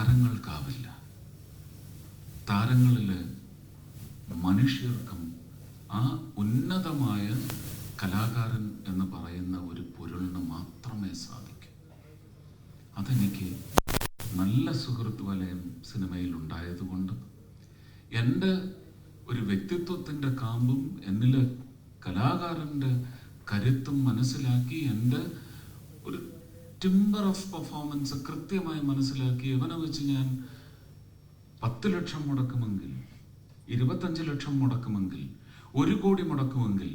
താരങ്ങൾക്കാവില്ല. താരങ്ങളിൽ മനുഷ്യർക്കും ആ ഉന്നതമായ കലാകാരൻ എന്ന് പറയുന്ന ഒരു പൊരുളിന് മാത്രമേ സാധിക്കൂ. അതെനിക്ക് നല്ല സുഹൃത്ത് വലയം സിനിമയിൽ ഉണ്ടായതുകൊണ്ട് എന്റെ ഒരു വ്യക്തിത്വത്തിന്റെ കാമ്പും എന്നിലെ കലാകാരന്റെ കരുത്തും മനസ്സിലാക്കി എന്റെ ടിമ്പർ ഓഫ് പെർഫോമൻസ് കൃത്യമായി മനസ്സിലാക്കി. ഇവനെ വെച്ച് ഞാൻ പത്ത് ലക്ഷം മുടക്കുമെങ്കിൽ ഇരുപത്തഞ്ച് ലക്ഷം മുടക്കുമെങ്കിൽ ഒരു കോടി മുടക്കുമെങ്കിൽ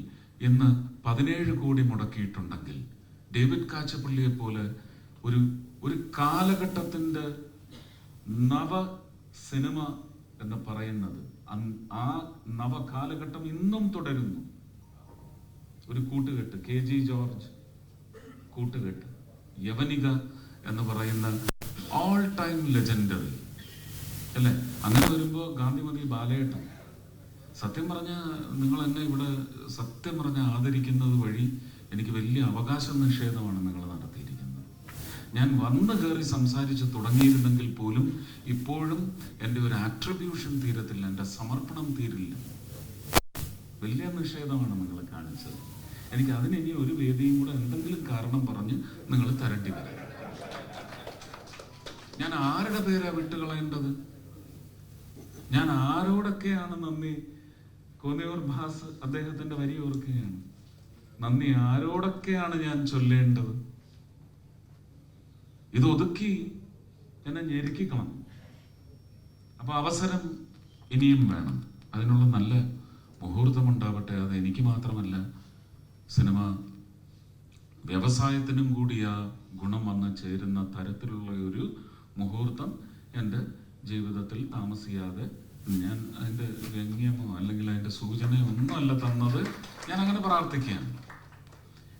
ഇന്ന് പതിനേഴ് കോടി മുടക്കിയിട്ടുണ്ടെങ്കിൽ ഡേവിഡ് കാച്ചപ്പള്ളിയെ പോലെ ഒരു ഒരു കാലഘട്ടത്തിന്റെ നവ സിനിമ എന്ന് പറയുന്നത് ആ നവ കാലഘട്ടം ഇന്നും തുടരുന്നു. ഒരു കൂട്ടുകെട്ട് കെ ജി ജോർജ് കൂട്ടുകെട്ട്. യവനിക എന്ന് പറയുന്ന ഓൾ ടൈം ലെജൻഡറി അല്ലേ? അങ്ങനെ വരുമ്പോൾ ഗാന്ധിമതി ബാലേട്ട സത്യം പറഞ്ഞ നിങ്ങൾ എന്നെ ഇവിടെ സത്യം പറഞ്ഞ ആദരിക്കുന്നത് വഴി എനിക്ക് വലിയ അവകാശ നിഷേധമാണ് നിങ്ങൾ നടത്തിയിരിക്കുന്നത്. ഞാൻ വന്ന് കയറി സംസാരിച്ച് തുടങ്ങിയിരുന്നെങ്കിൽ പോലും ഇപ്പോഴും എന്റെ ഒരു ആട്രിബ്യൂഷൻ തീരത്തില്ല എന്റെ സമർപ്പണം തീരില്ല. വലിയ നിഷേധമാണ് നിങ്ങൾ കാണിച്ചത്. എനിക്ക് അതിന് ഇനി ഒരു വേദിയും കൂടെ എന്തെങ്കിലും കാരണം പറഞ്ഞ് നിങ്ങൾ തരണ്ടി വരാം. ഞാൻ ആരുടെ പേരാ വിട്ടുകളയേണ്ടത്? ഞാൻ ആരോടൊക്കെയാണ് നന്ദി? കോന്നിയൂർ ഭാസ് അദ്ദേഹത്തിന്റെ വരി ഓർക്കുകയാണ്. നന്ദി ആരോടൊക്കെയാണ് ഞാൻ ചൊല്ലേണ്ടത്? ഇത് ഒതുക്കി എന്നെ ഞെരുക്കിക്കണം അപ്പൊ അവസരം ഇനിയും വേണം. അതിനുള്ള നല്ല മുഹൂർത്തം ഉണ്ടാവട്ടെ. അത് എനിക്ക് മാത്രമല്ല സിനിമ. വ്യവസായത്തിനും കൂടി ആ ഗുണം വന്ന് ചേരുന്ന തരത്തിലുള്ള ഒരു മുഹൂർത്തം എന്റെ ജീവിതത്തിൽ താമസിയാതെ ഞാൻ അതിന്റെ വ്യംഗ്യമോ അല്ലെങ്കിൽ അതിന്റെ സൂചനയോ ഒന്നുമല്ല തന്നത് ഞാൻ അങ്ങനെ പ്രാർത്ഥിക്കുകയാണ്.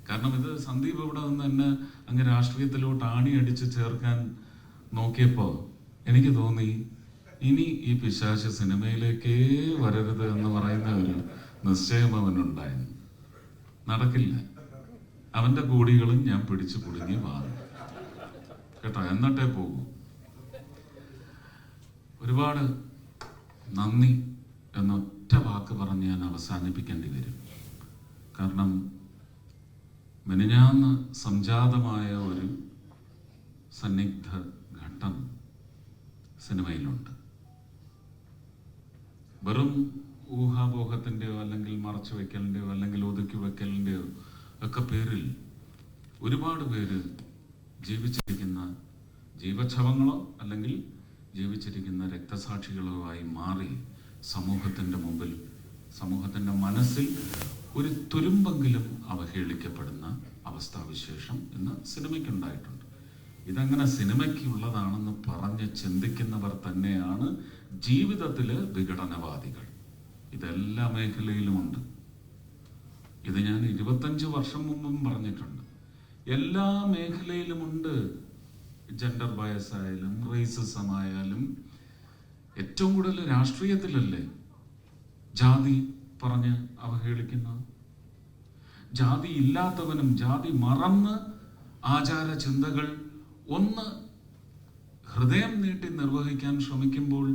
കാരണം ഇത് സന്ദീപ് ഇവിടെ നിന്ന് എന്നെ അങ്ങ് രാഷ്ട്രീയത്തിലോട്ട് ആണി അടിച്ച് ചേർക്കാൻ നോക്കിയപ്പോൾ എനിക്ക് തോന്നി ഇനി ഈ പിശാശ സിനിമയിലേക്കേ വരരുത് എന്ന് പറയുന്ന ഒരു നിശ്ചയം അവനുണ്ടായിരുന്നു. നടക്കില്ല. അവന്റെ കൂടികളും ഞാൻ പിടിച്ചു കുടുങ്ങി വാങ്ങും. കേട്ടോ എന്നിട്ടേ പോകൂ. ഒരുപാട് നന്ദി എന്നൊറ്റ വാക്ക് പറഞ്ഞ് ഞാൻ അവസാനിപ്പിക്കേണ്ടി വരും. കാരണം മെനിഞ്ഞാന്ന് സംജാതമായ ഒരു സന്നിഗ്ധ ഘട്ടം സിനിമയിലുണ്ട്. വെറും ഊഹാപോഹത്തിന്റെയോ അല്ലെങ്കിൽ മറച്ചു വയ്ക്കലിന്റെയോ അല്ലെങ്കിൽ ഒക്കെ പേരിൽ ഒരുപാട് പേര് ജീവിച്ചിരിക്കുന്ന ജീവച്ഛവങ്ങളോ അല്ലെങ്കിൽ ജീവിച്ചിരിക്കുന്ന രക്തസാക്ഷികളോ ആയി മാറി സമൂഹത്തിന്റെ മുമ്പിൽ സമൂഹത്തിന്റെ മനസ്സിൽ ഒരു തുരുമ്പെങ്കിലും അവഹേളിക്കപ്പെടുന്ന അവസ്ഥാവിശേഷം ഇന്ന് സിനിമയ്ക്കുണ്ടായിട്ടുണ്ട്. ഇതങ്ങനെ സിനിമയ്ക്കുള്ളതാണെന്ന് പറഞ്ഞ് ചിന്തിക്കുന്നവർ തന്നെയാണ് ജീവിതത്തിലെ വിഘടനവാദികൾ. ഇതെല്ലാ മേഖലയിലുമുണ്ട്. ഇത് ഞാൻ ഇരുപത്തഞ്ച് വർഷം മുമ്പും പറഞ്ഞിട്ടുണ്ട്. എല്ലാ മേഖലയിലുമുണ്ട് ജെൻഡർ ബയസ് ആയാലും റേസിസം ആയാലും. ഏറ്റവും കൂടുതൽ രാഷ്ട്രീയത്തിലല്ലേ ജാതി പറഞ്ഞ് അവഹേളിക്കുന്നത്? ജാതി ഇല്ലാത്തവനും ജാതി മറന്ന് ആചാര ചിന്തകൾ ഒന്ന് ഹൃദയം നീട്ടി നിർവഹിക്കാൻ ശ്രമിക്കുമ്പോൾ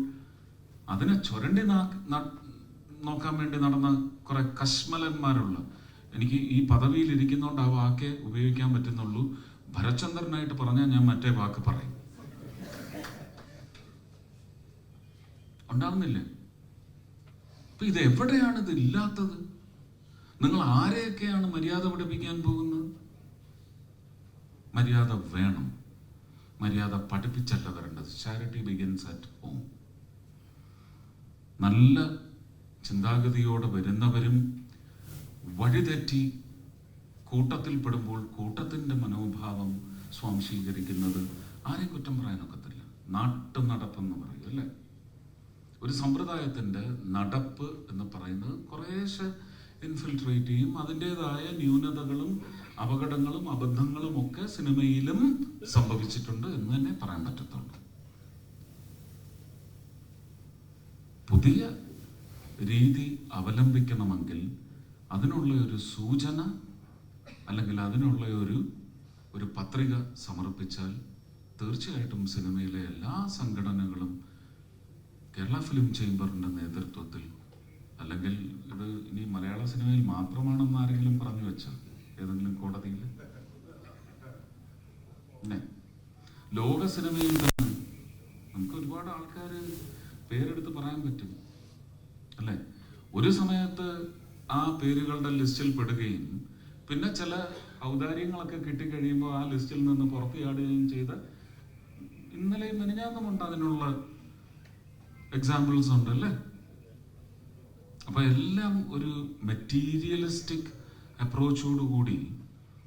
അതിനെ ചുരണ്ടി നോക്കാൻ വേണ്ടി നടന്ന കുറെ കശ്മലന്മാരുള്ള എനിക്ക് ഈ പദവിയിൽ ഇരിക്കുന്നതുകൊണ്ട് ആ വാക്കേ ഉപയോഗിക്കാൻ പറ്റുന്നുള്ളൂ. ഭരചന്ദ്രനായിട്ട് പറഞ്ഞാൽ ഞാൻ മറ്റേ വാക്ക് പറയും. ഉണ്ടാവുന്നില്ലേ. അപ്പൊ ഇത് എവിടെയാണ് ഇത് ഇല്ലാത്തത് നിങ്ങൾ ആരെയൊക്കെയാണ് മര്യാദ പഠിപ്പിക്കാൻ പോകുന്നത്? മര്യാദ വേണം. മര്യാദ പഠിപ്പിച്ചല്ല വരേണ്ടത്. ചാരിറ്റി ബിഗിൻസ് അറ്റ് ഹോം നല്ല ചിന്താഗതിയോടെ വരുന്നവരും വഴിതെറ്റി കൂട്ടത്തിൽപ്പെടുമ്പോൾ കൂട്ടത്തിന്റെ മനോഭാവം സ്വാംശീകരിക്കുന്നത് ആരെ കുറ്റം പറയാനൊക്കത്തില്ല? നാട്ടു നടപ്പെന്ന് പറയും അല്ലേ? ഒരു സമ്പ്രദായത്തിന്റെ നടപ്പ് എന്ന് പറയുന്നത് കുറേശ്ശെ ഇൻഫിൽട്രേറ്റ് ചെയ്യും. അതിന്റെതായ ന്യൂനതകളും അപകടങ്ങളും അബദ്ധങ്ങളും ഒക്കെ സിനിമയിലും സംഭവിച്ചിട്ടുണ്ട് എന്ന് തന്നെ പറയാൻ പറ്റത്തുള്ളൂ. പുതിയ രീതി അവലംബിക്കണമെങ്കിൽ അതിനുള്ള ഒരു സൂചന അല്ലെങ്കിൽ അതിനുള്ള ഒരു ഒരു പത്രിക സമർപ്പിച്ചാൽ തീർച്ചയായിട്ടും സിനിമയിലെ എല്ലാ സംഘടനകളും കേരള ഫിലിം ചേംബറിന്റെ നേതൃത്വത്തിൽ അല്ലെങ്കിൽ ഇത് ഇനി മലയാള സിനിമയിൽ മാത്രമാണെന്ന് ആരെങ്കിലും പറഞ്ഞു വെച്ചോ? ഏതെങ്കിലും കോടതിയിൽ? ലോക സിനിമയിൽ തന്നെ നമുക്ക് ഒരുപാട് ആൾക്കാർ പേരെടുത്ത് പറയാൻ പറ്റും. അല്ലേ? ഒരു സമയത്ത് ആ പേരുകളുടെ ലിസ്റ്റിൽ പെടുകയും പിന്നെ ചില ഔദാര്യങ്ങളൊക്കെ കിട്ടിക്കഴിയുമ്പോൾ ആ ലിസ്റ്റിൽ നിന്ന് പുറത്തു ചാടുകയും ചെയ്ത് ഇന്നലെയും മിനിഞ്ഞാന്നുമുണ്ട് അതിനുള്ള എക്സാമ്പിൾസ് ഉണ്ട് അല്ലേ? അപ്പൊ എല്ലാം ഒരു മെറ്റീരിയലിസ്റ്റിക് അപ്രോച്ചോട് കൂടി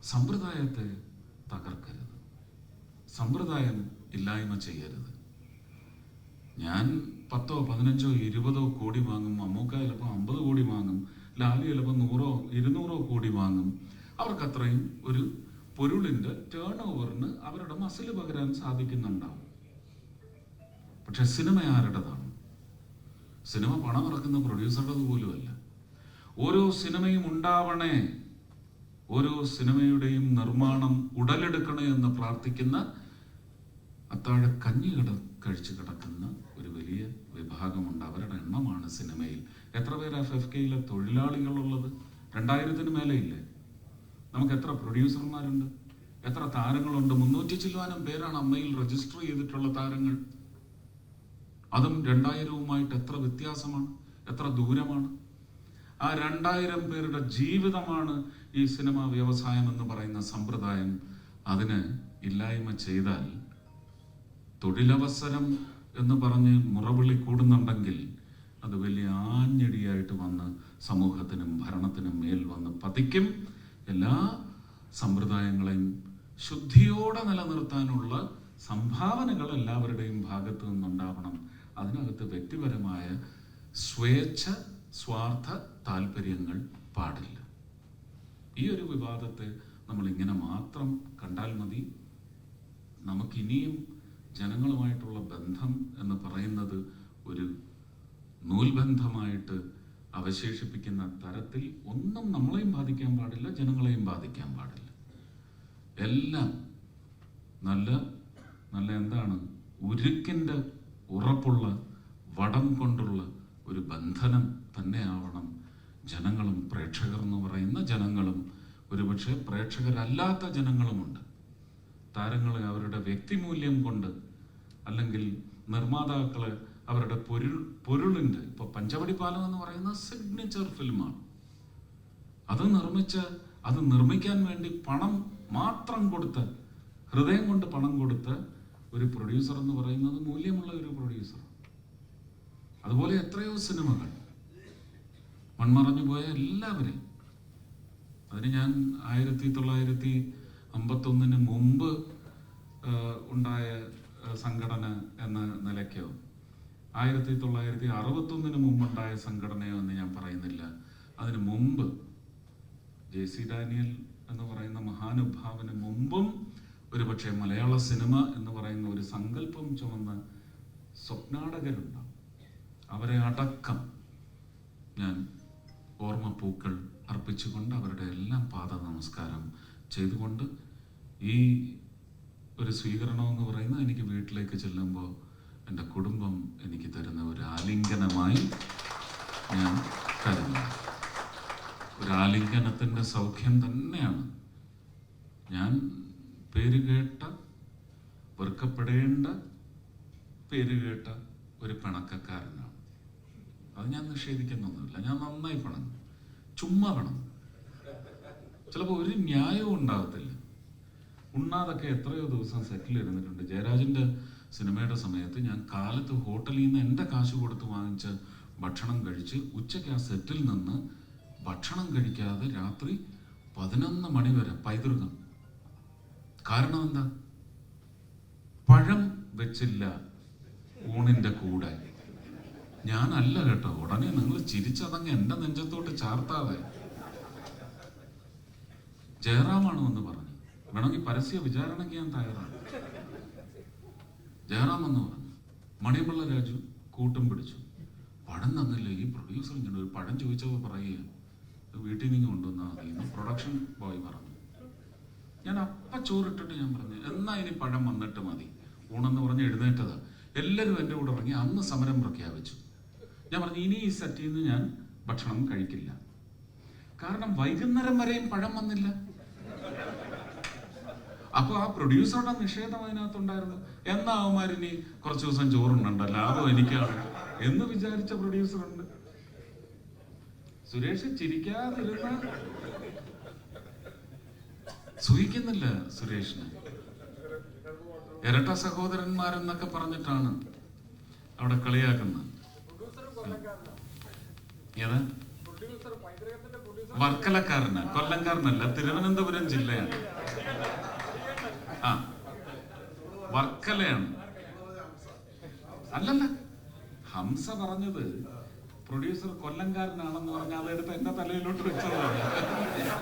സമ്പ്രദായത്തെ തകർക്കരുത്. സമ്പ്രദായം ഇല്ലായ്മ ചെയ്യരുത്. ഞാൻ പത്തോ പതിനഞ്ചോ ഇരുപതോ കോടി വാങ്ങും അമ്മൂക്ക ചിലപ്പോൾ അമ്പത് കോടി വാങ്ങും ലാലി ചിലപ്പോൾ നൂറോ ഇരുന്നൂറോ കോടി വാങ്ങും. അവർക്ക് അത്രയും ഒരു പൊരുളിന്റെ ടേൺ ഓവറിന് അവരുടെ മസിൽ പകരാൻ സാധിക്കുന്നുണ്ടാവും. പക്ഷെ സിനിമ ആരുടേതാണ്? സിനിമ പണം ഇറക്കുന്ന പ്രൊഡ്യൂസറുടേത് പോലുമല്ല ഓരോ സിനിമയും ഉണ്ടാവണേ ഓരോ സിനിമയുടെയും നിർമ്മാണം ഉടലെടുക്കണേ എന്ന് പ്രാർത്ഥിക്കുന്ന അത്താഴ കഞ്ഞി കഴിച്ച് കിടക്കുന്ന ഒരു വലിയ വിഭാഗമുണ്ട്. അവരുടെ എണ്ണമാണ് സിനിമയിൽ എത്ര പേര് എഫ് കെയിലെ തൊഴിലാളികളുള്ളത്? രണ്ടായിരത്തിന് മേലെ ഇല്ലേ നമുക്ക് എത്ര പ്രൊഡ്യൂസർമാരുണ്ട്? എത്ര താരങ്ങളുണ്ട്? മുന്നൂറ്റി ചില്ലുവാനും പേരാണ് അമ്മയിൽ രജിസ്റ്റർ ചെയ്തിട്ടുള്ള താരങ്ങൾ. അതും രണ്ടായിരവുമായിട്ട് എത്ര വ്യത്യാസമാണ്? എത്ര ദൂരമാണ്? ആ രണ്ടായിരം പേരുടെ ജീവിതമാണ് ഈ സിനിമാ വ്യവസായം എന്ന് പറയുന്ന സമ്പ്രദായം. അതിന് ഇല്ലായ്മ ചെയ്താൽ തൊഴിലവസരം എന്ന് പറഞ്ഞ് മുറവിളി കൂടുന്നുണ്ടെങ്കിൽ അത് വലിയ ആഞ്ഞടിയായിട്ട് വന്ന് സമൂഹത്തിനും ഭരണത്തിനും മേൽ വന്ന് പതിക്കും എല്ലാ സമ്പ്രദായങ്ങളെയും ശുദ്ധിയോടെ നിലനിർത്താനുള്ള സംഭാവനകൾ എല്ലാവരുടെയും ഭാഗത്തു നിന്നുണ്ടാവണം. അതിനകത്ത് വ്യക്തിപരമായ സ്വേച്ഛ സ്വാർത്ഥ താല്പര്യങ്ങൾ പാടില്ല. ഈ ഒരു വിവാദത്തെ നമ്മൾ ഇങ്ങനെ മാത്രം കണ്ടാൽ മതി. നമുക്കിനിയും ജനങ്ങളുമായിട്ടുള്ള ബന്ധം എന്ന് പറയുന്നത് ഒരു നൂൽബന്ധമായിട്ട് അവശേഷിപ്പിക്കുന്ന തരത്തിൽ ഒന്നും നമ്മളെയും ബാധിക്കാൻ പാടില്ല ജനങ്ങളെയും ബാധിക്കാൻ പാടില്ല. എല്ലാം നല്ല നല്ല എന്താണ്? ഉരുക്കിന്റെ ഉറപ്പുള്ള വടം കൊണ്ടുള്ള ഒരു ബന്ധനം തന്നെയാവണം. ജനങ്ങളും പ്രേക്ഷകർ എന്ന് പറയുന്ന ജനങ്ങളും ഒരുപക്ഷെ പ്രേക്ഷകരല്ലാത്ത ജനങ്ങളുമുണ്ട്. താരങ്ങളെ അവരുടെ വ്യക്തിമൂല്യം കൊണ്ട് അല്ലെങ്കിൽ നിർമ്മാതാക്കളെ അവരുടെ പൊരുൾ പൊരുളിന്റെ ഇപ്പോൾ പഞ്ചവടി പാലം എന്ന് പറയുന്ന സിഗ്നേച്ചർ ഫിലിമാണ് അത് നിർമ്മിച്ച് അത് നിർമ്മിക്കാൻ വേണ്ടി പണം മാത്രം കൊടുത്ത് ഹൃദയം കൊണ്ട് പണം കൊടുത്ത് ഒരു പ്രൊഡ്യൂസർ എന്ന് പറയുന്നത് മൂല്യമുള്ള ഒരു പ്രൊഡ്യൂസർ അതുപോലെ എത്രയോ സിനിമകൾ. മൺമറഞ്ഞു പോയ എല്ലാവരെയും. അതിന് ഞാൻ ആയിരത്തി തൊള്ളായിരത്തി അമ്പത്തൊന്നിന് മുമ്പ് ഉണ്ടായ സംഘടന എന്ന നിലയ്ക്കോ ആയിരത്തി തൊള്ളായിരത്തി അറുപത്തൊന്നിന് മുമ്പുണ്ടായ സംഘടനയോ എന്ന് ഞാൻ പറയുന്നില്ല. അതിനു മുമ്പ് ജെ സി ഡാനിയൽ എന്ന് പറയുന്ന മഹാനുഭാവന് മുമ്പും ഒരുപക്ഷെ മലയാള സിനിമ എന്ന് പറയുന്ന ഒരു സങ്കല്പം ചുമന്ന സ്വപ്നാടകരുണ്ടാവും. അവരെ അടക്കം ഞാൻ ഓർമ്മ പൂക്കൾ അർപ്പിച്ചുകൊണ്ട് അവരുടെ എല്ലാം പാദ നമസ്കാരം ചെയ്തുകൊണ്ട് ഈ ഒരു സ്വീകരണം എന്ന് പറയുന്നത് എനിക്ക് വീട്ടിലേക്ക് ചെല്ലുമ്പോൾ എന്റെ കുടുംബം എനിക്ക് തരുന്ന ഒരു ആലിംഗനമായി ഞാൻ കരുതുന്നു. ഒരു ആലിംഗനത്തിന്റെ സൗഖ്യം തന്നെയാണ്. ഞാൻ പേര് കേട്ട വെറുക്കപ്പെടേണ്ട പേര് കേട്ട ഒരു പിണക്കക്കാരനാണ്. അത് ഞാൻ നിഷേധിക്കുന്നൊന്നുമില്ല. ഞാൻ നന്നായി പിണങ്ങും ചുമ്മാ പണം ചിലപ്പോൾ ഒരു ന്യായവും ഉണ്ടാകത്തില്ല. ഉണ്ണാതൊക്കെ എത്രയോ ദിവസം സെറ്റിൽ ഇരുന്നിട്ടുണ്ട് ജയരാജന്റെ സിനിമയുടെ സമയത്ത് ഞാൻ കാലത്ത് ഹോട്ടലിൽ നിന്ന് എന്റെ കാശ് കൊടുത്ത് വാങ്ങിച്ച് ഭക്ഷണം കഴിച്ച് ഉച്ചയ്ക്ക് ആ സെറ്റിൽ നിന്ന് ഭക്ഷണം കഴിക്കാതെ രാത്രി പതിനൊന്ന് മണി വരെ പൈതൃകം. കാരണം എന്താ? പഴം വെച്ചില്ല ഊണിന്റെ കൂടെ. ഞാനല്ല കേട്ടോ. ഉടനെ നിങ്ങൾ ചിരിച്ചതങ്ങ് എന്റെ നെഞ്ചത്തോട്ട് ചാർത്താതെ. ജയറാമാണ് എന്ന് പറഞ്ഞു. വേണമെങ്കിൽ പരസ്യ വിചാരണയ്ക്ക് ഞാൻ തയ്യാറാണ്. ജയറാം എന്ന് പറഞ്ഞു മണിയമ്പിള്ള രാജു കൂട്ടം പിടിച്ചു. പടം തന്നില്ല? ഈ പ്രൊഡ്യൂസർ ഇങ്ങനെ ഒരു പടം ചോദിച്ചപ്പോൾ പറയുക "ഇത് വീട്ടിൽ നിന്ന് കൊണ്ടുവന്നാൽ മതി പ്രൊഡക്ഷൻ ബോയ് പറഞ്ഞു. ഞാൻ അപ്പ ചോറിട്ടിട്ട് ഞാൻ പറഞ്ഞു എന്നാ ഇനി പഴം വന്നിട്ട് മതി. ഊണെന്ന് പറഞ്ഞ് എഴുന്നേറ്റതാ. എല്ലാവരും എന്റെ കൂടെ ഇറങ്ങി അന്ന് സമരം പ്രഖ്യാപിച്ചു. ഞാൻ പറഞ്ഞു ഇനി ഈ സെറ്റിൽ നിന്ന് ഞാൻ ഭക്ഷണം കഴിക്കില്ല. കാരണം വൈകുന്നേരം വരെയും പഴം വന്നില്ല. അപ്പൊ ആ പ്രൊഡ്യൂസറുടെ നിഷേധം അതിനകത്തുണ്ടായിരുന്നു. എന്നാ അവന്മാരിനി കുറച്ച് ദിവസം ചോറുണ്ടോ ലാഭം എനിക്കാണ് എന്ന് വിചാരിച്ച പ്രൊഡ്യൂസറുണ്ട് സുരേഷ് ചിരിക്കാതിരുന്ന സൂഹിക്കുന്നില്ല സുരേഷിന്. ഇരട്ട സഹോദരന്മാരെന്നൊക്കെ പറഞ്ഞിട്ടാണ് അവിടെ കളിയാക്കുന്നത്. ഏതാ? വർക്കലക്കാരന് കൊല്ലംകാരനല്ല തിരുവനന്തപുരം ജില്ലയാണ്. ആ. വർക്കലയാണ്. അല്ലല്ല. ഹംസ പറഞ്ഞത് പ്രൊഡ്യൂസർ കൊല്ലംകാരനാണെന്ന് പറഞ്ഞാൽ അതെടുത്ത് എന്റെ തലയിലോട്ട് വെച്ചതാണ്.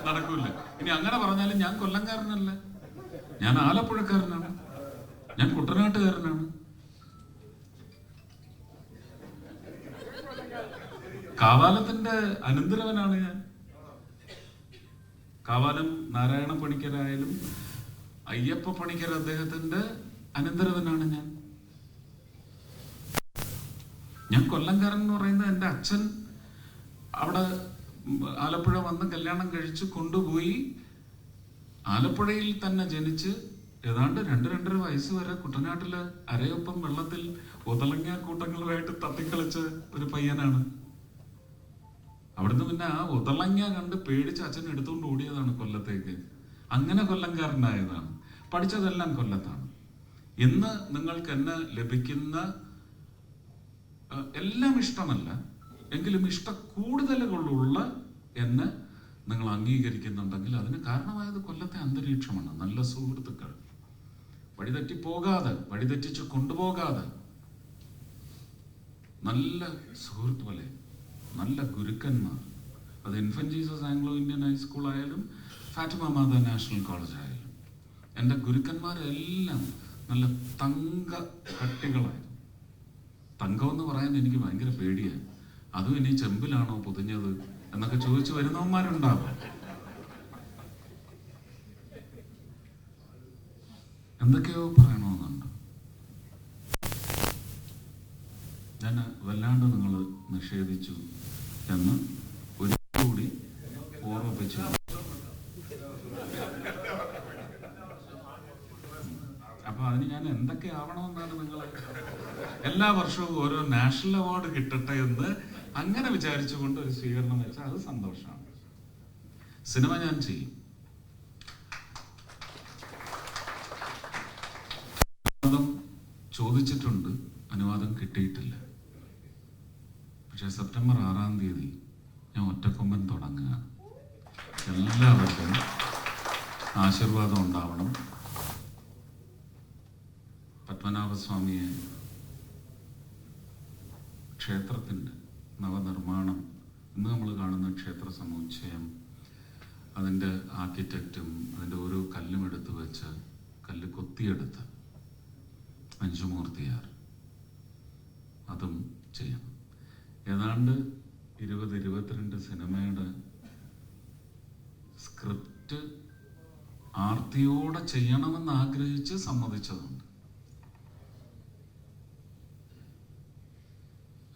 നടക്കൂല. ഇനി അങ്ങനെ പറഞ്ഞാലും ഞാൻ കൊല്ലംകാരനല്ല. ഞാൻ ആലപ്പുഴക്കാരനാണ്. ഞാൻ കുട്ടനാട്ടുകാരനാണ്. കാവാലത്തിന്റെ അനന്തരവനാണ് ഞാൻ. കാവാലം നാരായണ പണിക്കരായാലും അയ്യപ്പ പണിക്കർ അദ്ദേഹത്തിന്റെ അനന്തരവനാണ് ഞാൻ. ഞാൻ കൊല്ലംകാരൻ എന്ന് പറയുന്നത് എന്റെ അച്ഛൻ അവിടെ ആലപ്പുഴ വന്ന് കല്യാണം കഴിച്ച് കൊണ്ടുപോയി ആലപ്പുഴയിൽ തന്നെ ജനിച്ച് ഏതാണ്ട് രണ്ട് രണ്ടര വയസ്സ് വരെ കുട്ടനാട്ടിൽ അരയൊപ്പം വെള്ളത്തിൽ ഒതളങ്ങ കൂട്ടങ്ങളുമായിട്ട് തത്തിക്കളിച്ച ഒരു പയ്യനാണ്. അവിടുന്ന് പിന്നെ ആ ഒതളങ്ങ കണ്ട് പേടിച്ച് അച്ഛൻ എടുത്തുകൊണ്ട് ഓടിയതാണ് കൊല്ലത്തേക്ക്. അങ്ങനെ കൊല്ലംകാരനായതാണ്. പഠിച്ചതെല്ലാം കൊല്ലത്താണ്. ഇന്ന് നിങ്ങൾക്ക് എന്നെ ലഭിക്കുന്ന എല്ലാം ഇഷ്ടമല്ല. എങ്കിലും ഇഷ്ട കൂടുതലുകളുള്ള എന്നെ നിങ്ങൾ അംഗീകരിക്കുന്നുണ്ടെങ്കിൽ അതിന് കാരണമായത് കൊല്ലത്തെ അന്തരീക്ഷമാണ്. നല്ല സുഹൃത്തുക്കൾ. വഴിതെറ്റി പോകാതെ വഴിതെറ്റിച്ച് കൊണ്ടുപോകാതെ. നല്ല സുഹൃത്ത് പോലെ നല്ല ഗുരുക്കന്മാർ. അത് infant Jesus Anglo Indian high school ആയാലും ഫാറ്റിമ നാഷണൽ കോളേജ് ആയാലും. എന്റെ ഗുരുക്കന്മാരെല്ലാം നല്ല തങ്ക കട്ടികളായിരുന്നു. തങ്കം എന്ന് പറയാൻ എനിക്ക് ഭയങ്കര പേടിയായി അതും ഇനി ചെമ്പിലാണോ പൊതിഞ്ഞത് എന്നൊക്കെ ചോദിച്ചു വരുന്നവന്മാരുണ്ടാവും. എന്തൊക്കെയോ പറയണമെന്നുണ്ട്. ഞാൻ വല്ലാണ്ട് നിങ്ങൾ നിഷേധിച്ചു എന്ന് ഒരിക്കൽ കൂടി ഓർമ്മിപ്പിച്ചു അപ്പൊ അതിന് ഞാൻ എന്തൊക്കെ ആവണമെന്നാണ് നിങ്ങൾ എല്ലാ വർഷവും ഓരോ നാഷണൽ അവാർഡ് കിട്ടട്ടെ എന്ന് അങ്ങനെ വിചാരിച്ചുകൊണ്ട് ഒരു സ്വീകരണം വെച്ചാൽ അത് സന്തോഷമാണ്. സിനിമ ഞാൻ ചെയ്യും. അനുവാദം ചോദിച്ചിട്ടുണ്ട്. അനുവാദം കിട്ടിയിട്ടില്ല. പക്ഷെ സെപ്റ്റംബർ ആറാം തീയതി ഞാൻ ഒറ്റക്കൊമ്പൻ തുടങ്ങുക എല്ലാവർക്കും ആശീർവാദം ഉണ്ടാവണം. പത്മനാഭസ്വാമിയെ ക്ഷേത്രത്തിന്റെ നവനിർമ്മാണം ഇന്ന് നമ്മൾ കാണുന്ന ക്ഷേത്ര സമുച്ചയം അതിന്റെ ആർക്കിടെക്റ്റും അതിന്റെ ഓരോ കല്ലും എടുത്ത് വെച്ച് കല്ല് കൊത്തിയെടുത്ത് അഞ്ചുമൂർത്തിയാർ അതും ചെയ്യണം. ഏതാണ്ട് ഇരുപത് ഇരുപത്തിരണ്ട് സിനിമയുടെ സ്ക്രിപ്റ്റ് ആർത്തിയോടെ ചെയ്യണമെന്ന് ആഗ്രഹിച്ച് സമ്മതിച്ചതുണ്ട്.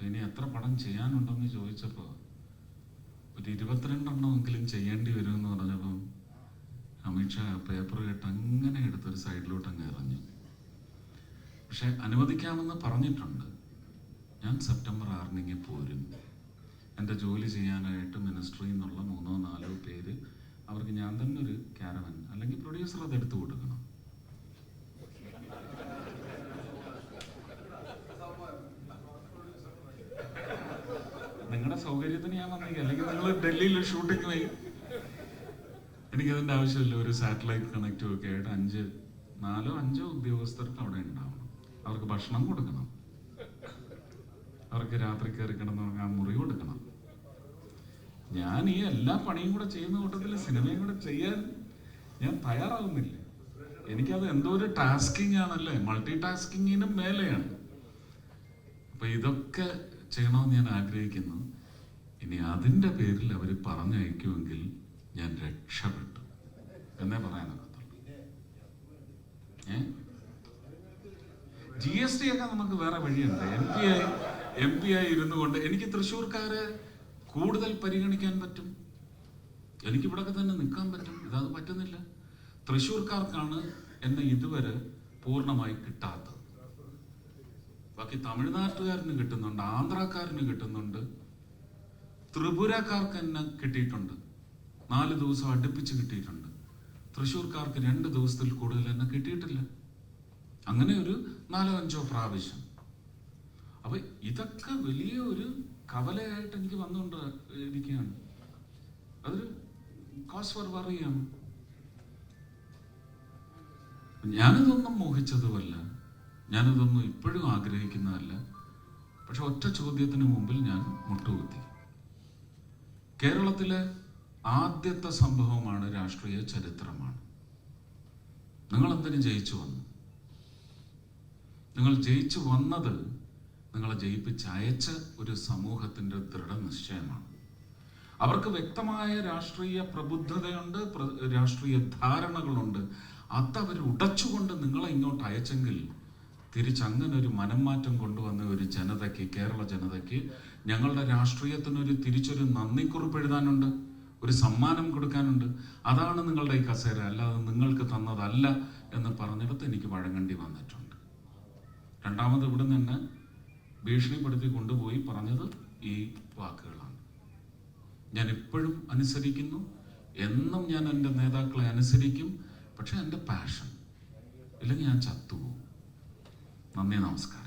ഇനി എത്ര പടം ചെയ്യാനുണ്ടെന്ന് ചോദിച്ചപ്പോൾ ഒരു ഇരുപത്തിരണ്ടെണ്ണമെങ്കിലും ചെയ്യേണ്ടി വരുമെന്ന് പറഞ്ഞപ്പം അമിത്ഷാ പേപ്പർ കേട്ട് അങ്ങനെ എടുത്തൊരു സൈഡിലോട്ട് അങ്ങ് എറിഞ്ഞു. പക്ഷെ അനുവദിക്കാമെന്ന് പറഞ്ഞിട്ടുണ്ട്. ഞാൻ സെപ്റ്റംബർ ആറിനെങ്കിൽ പോരും. എന്റെ ജോലി ചെയ്യാനായിട്ട് മിനിസ്ട്രിയിൽ നിന്നുള്ള മൂന്നോ നാലോ പേര് അവർക്ക് ഞാൻ തന്നെ ഒരു ക്യാരവൻ അല്ലെങ്കിൽ പ്രൊഡ്യൂസർ അത് എടുത്തു കൊടുക്കണം നിങ്ങളുടെ സൗകര്യത്തിന് ഞാൻ വന്നേക്കാം. അല്ലെങ്കിൽ നിങ്ങൾ ഡൽഹിയിൽ ഷൂട്ടിംഗ് പോയി എനിക്കതിന്റെ ആവശ്യമില്ല. ഒരു സാറ്റലൈറ്റ് കണക്റ്റും ഒക്കെ ആയിട്ട് അഞ്ച് നാലോ അഞ്ചോ ഉദ്യോഗസ്ഥർക്ക് അവിടെ ഉണ്ടാവണം. അവർക്ക് ഭക്ഷണം കൊടുക്കണം. അവർക്ക് രാത്രി കയറി കിടന്നുറങ്ങാൻ മുറി കൊടുക്കണം. ഞാൻ ഈ എല്ലാ പണിയും കൂടെ ചെയ്യുന്ന കൂട്ടത്തിൽ സിനിമയും കൂടെ ചെയ്യാൻ ഞാൻ തയ്യാറാവുന്നില്ല. എനിക്കത് എന്തോ ഒരു ടാസ്കിങ് ആണല്ലേ? മൾട്ടി ടാസ്കിങ്ങിനും മേലെയാണ്. അപ്പൊ ഇതൊക്കെ ചെയ്യണമെന്ന് ഞാൻ ആഗ്രഹിക്കുന്നു. ഇനി അതിന്റെ പേരിൽ അവർ പറഞ്ഞയക്കുമെങ്കിൽ ഞാൻ രക്ഷപ്പെട്ടു. എന്നേ പറയാനൊക്കത്തുള്ളൂ ഏ? ജി എസ് ടി ഒക്കെ നമുക്ക് വേറെ വഴിയുണ്ട്. എം പി ആയി എം പി ആയി ഇരുന്നു കൊണ്ട് എനിക്ക് തൃശ്ശൂർക്കാരെ കൂടുതൽ പരിഗണിക്കാൻ പറ്റും? എനിക്ക് ഇവിടൊക്കെ തന്നെ നിൽക്കാൻ പറ്റും. ഇതത് പറ്റുന്നില്ല. തൃശ്ശൂർക്കാർക്കാണ് എന്നെ ഇതുവരെ പൂർണമായി കിട്ടാത്തത്. ബാക്കി തമിഴ്നാട്ടുകാരന് കിട്ടുന്നുണ്ട് ആന്ധ്രാക്കാരന് കിട്ടുന്നുണ്ട്. ത്രിപുരക്കാർക്ക് എന്നെ കിട്ടിയിട്ടുണ്ട്. നാല് ദിവസം അടുപ്പിച്ച് കിട്ടിയിട്ടുണ്ട്. തൃശ്ശൂർക്കാർക്ക് രണ്ട് ദിവസത്തിൽ കൂടുതൽ എന്നെ കിട്ടിയിട്ടില്ല. അങ്ങനെ ഒരു നാലോ അഞ്ചോ പ്രാവശ്യം. അപ്പൊ ഇതൊക്കെ വലിയ ഒരു കവലയായിട്ട് എനിക്ക് വന്നുകൊണ്ട് ഇരിക്കുകയാണ്. അതൊരു കോസ് ഫോർ വറിയാണ് ഞാനിതൊന്നും മോഹിച്ചതുമല്ല. ഞാനിതൊന്നും ഇപ്പോഴും ആഗ്രഹിക്കുന്നതല്ല. പക്ഷെ ഒറ്റ ചോദ്യത്തിന് മുമ്പിൽ ഞാൻ മുട്ടുകുത്തി. കേരളത്തിലെ ആദ്യത്തെ സംഭവമാണ് രാഷ്ട്രീയ ചരിത്രമാണ്. നിങ്ങൾ എന്തിനു ജയിച്ചു വന്നു? നിങ്ങൾ ജയിച്ചു വന്നത് നിങ്ങളെ ജയിപ്പിച്ച് അയച്ച ഒരു സമൂഹത്തിന്റെ ദൃഢനിശ്ചയമാണ് അവർക്ക് വ്യക്തമായ രാഷ്ട്രീയ പ്രബുദ്ധതയുണ്ട് പ്ര- രാഷ്ട്രീയ ധാരണകളുണ്ട്. അതവർ ഉടച്ചുകൊണ്ട് നിങ്ങളെ ഇങ്ങോട്ട് അയച്ചെങ്കിൽ തിരിച്ചങ്ങനെ ഒരു മനംമാറ്റം കൊണ്ടുവന്ന ഒരു ജനതയ്ക്ക് കേരള ജനതയ്ക്ക് ഞങ്ങളുടെ രാഷ്ട്രീയത്തിന് ഒരു തിരിച്ചൊരു നന്ദിക്കുറിപ്പ് എഴുതാനുണ്ട് ഒരു സമ്മാനം കൊടുക്കാനുണ്ട്. അതാണ് നിങ്ങളുടെ ഈ കസേര അല്ലാതെ നിങ്ങൾക്ക് തന്നതല്ല എന്ന് പറഞ്ഞിടത്ത് എനിക്ക് വഴങ്ങേണ്ടി വന്നിട്ടുണ്ട്. രണ്ടാമത് ഇവിടെ നിന്ന് ഭീഷണിപ്പെടുത്തി കൊണ്ടുപോയി പറഞ്ഞത് ഈ വാക്കുകളാണ്. ഞാൻ എപ്പോഴും അനുസരിക്കുന്നു എന്നും ഞാൻ എന്റെ നേതാക്കളെ അനുസരിക്കും പക്ഷെ എന്റെ പാഷൻ ഇല്ലെങ്കിൽ ഞാൻ ചത്തുപോകും. നന്ദി നമസ്കാരം